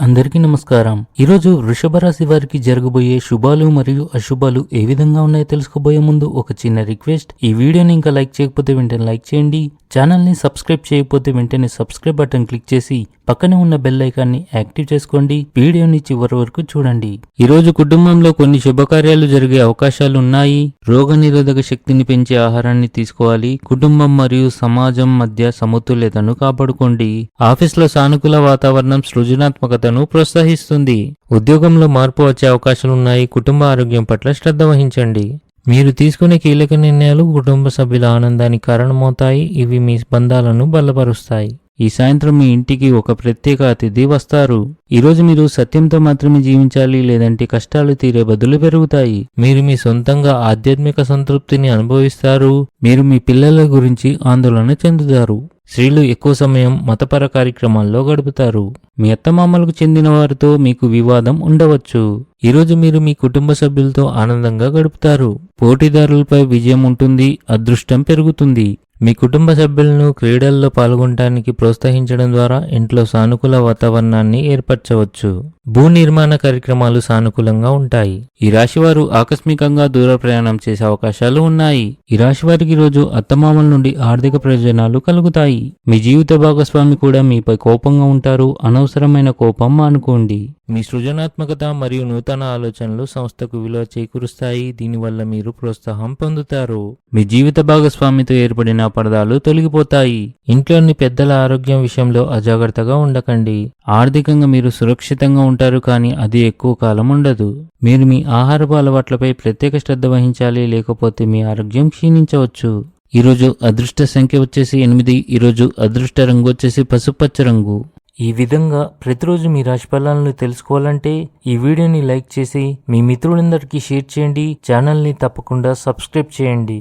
అందరికీ నమస్కారం. ఈరోజు వృషభ రాశి వారికి జరగబోయే శుభాలు మరియు అశుభాలు ఏ విధంగా ఉన్నాయో తెలుసుకోబోయే ముందు ఒక చిన్న రిక్వెస్ట్. ఈ వీడియోని ఇంకా లైక్ చేయకపోతే వెంటనే లైక్ చేయండి. ఛానల్ని సబ్స్క్రైబ్ చేయకపోతే వెంటనే సబ్స్క్రైబ్ బటన్ క్లిక్ చేసి పక్కనే ఉన్న బెల్ ఐకాన్ని యాక్టివ్ చేసుకోండి. వీడియోని చివరి వరకు చూడండి. ఈ రోజు కుటుంబంలో కొన్ని శుభకార్యాలు జరిగే అవకాశాలు ఉన్నాయి. రోగ నిరోధక శక్తిని పెంచే ఆహారాన్ని తీసుకోవాలి. కుటుంబం మరియు సమాజం మధ్య సమతుల్యతను కాపాడుకోండి. ఆఫీస్లో సానుకూల వాతావరణం సృజనాత్మకతను ప్రోత్సహిస్తుంది. ఉద్యోగంలో మార్పు వచ్చే అవకాశాలున్నాయి. కుటుంబ ఆరోగ్యం పట్ల శ్రద్ధ వహించండి. మీరు తీసుకునే కీలక నిర్ణయాలు కుటుంబ సభ్యుల ఆనందానికి కారణమవుతాయి. ఇవి మీ బంధాలను బలపరుస్తాయి. ఈ సాయంత్రం మీ ఇంటికి ఒక ప్రత్యేక అతిథి వస్తారు. ఈరోజు మీరు సత్యంతో మాత్రమే జీవించాలి. లేదంటే కష్టాలు తీరే బదులు పెరుగుతాయి. మీరు మీ సొంతంగా ఆధ్యాత్మిక సంతృప్తిని అనుభవిస్తారు. మీరు మీ పిల్లల గురించి ఆందోళన చెందుతారు. స్త్రీలు ఎక్కువ సమయం మతపర కార్యక్రమాల్లో గడుపుతారు. మీ అత్తమామలకు చెందిన వారితో మీకు వివాదం ఉండవచ్చు. ఈరోజు మీరు మీ కుటుంబ సభ్యులతో ఆనందంగా గడుపుతారు. పోటీదారులపై విజయం ఉంటుంది అదృష్టం పెరుగుతుంది. మీ కుటుంబ సభ్యులను క్రీడల్లో పాల్గొనడానికి ప్రోత్సహించడం ద్వారా ఇంట్లో సానుకూల వాతావరణాన్ని ఏర్పరచవచ్చు. భూ నిర్మాణ కార్యక్రమాలు సానుకూలంగా ఉంటాయి. ఈ రాశి వారు ఆకస్మికంగా దూర ప్రయాణం చేసే అవకాశాలు ఉన్నాయి. ఈ రాశి వారికి రోజు అత్తమామల నుండి ఆర్థిక ప్రయోజనాలు కలుగుతాయి. మీ జీవిత భాగస్వామి కూడా మీపై కోపంగా ఉంటారు. అనవసరమైన కోపం మానుకోండి. మీ సృజనాత్మకత మరియు నూతన ఆలోచనలు సంస్థకు విలువ చేకూరుస్తాయి. దీనివల్ల మీరు ప్రోత్సాహం పొందుతారు. మీ జీవిత భాగస్వామితో ఏర్పడిన పరదాలు తొలగిపోతాయి. ఇంట్లోని పెద్దల ఆరోగ్యం విషయంలో అజాగ్రత్తగా ఉండకండి. ఆర్థికంగా మీరు సురక్షితంగా ఉంటారు కానీ అది ఎక్కువ కాలం ఉండదు. మీరు మీ ఆహారపు అలవాట్లపై ప్రత్యేక శ్రద్ధ వహించాలి లేకపోతే మీ ఆరోగ్యం క్షీణించవచ్చు. ఈరోజు అదృష్ట సంఖ్య వచ్చేసి ఎనిమిది ఈరోజు అదృష్ట రంగు వచ్చేసి పసుపచ్చ రంగు. ఈ విధంగా ప్రతిరోజు మీ రాశి ఫలాలను తెలుసుకోవాలంటే ఈ వీడియోని లైక్ చేసి మీ మిత్రులందరికీ షేర్ చేయండి ఛానల్ని తప్పకుండా సబ్స్క్రైబ్ చేయండి.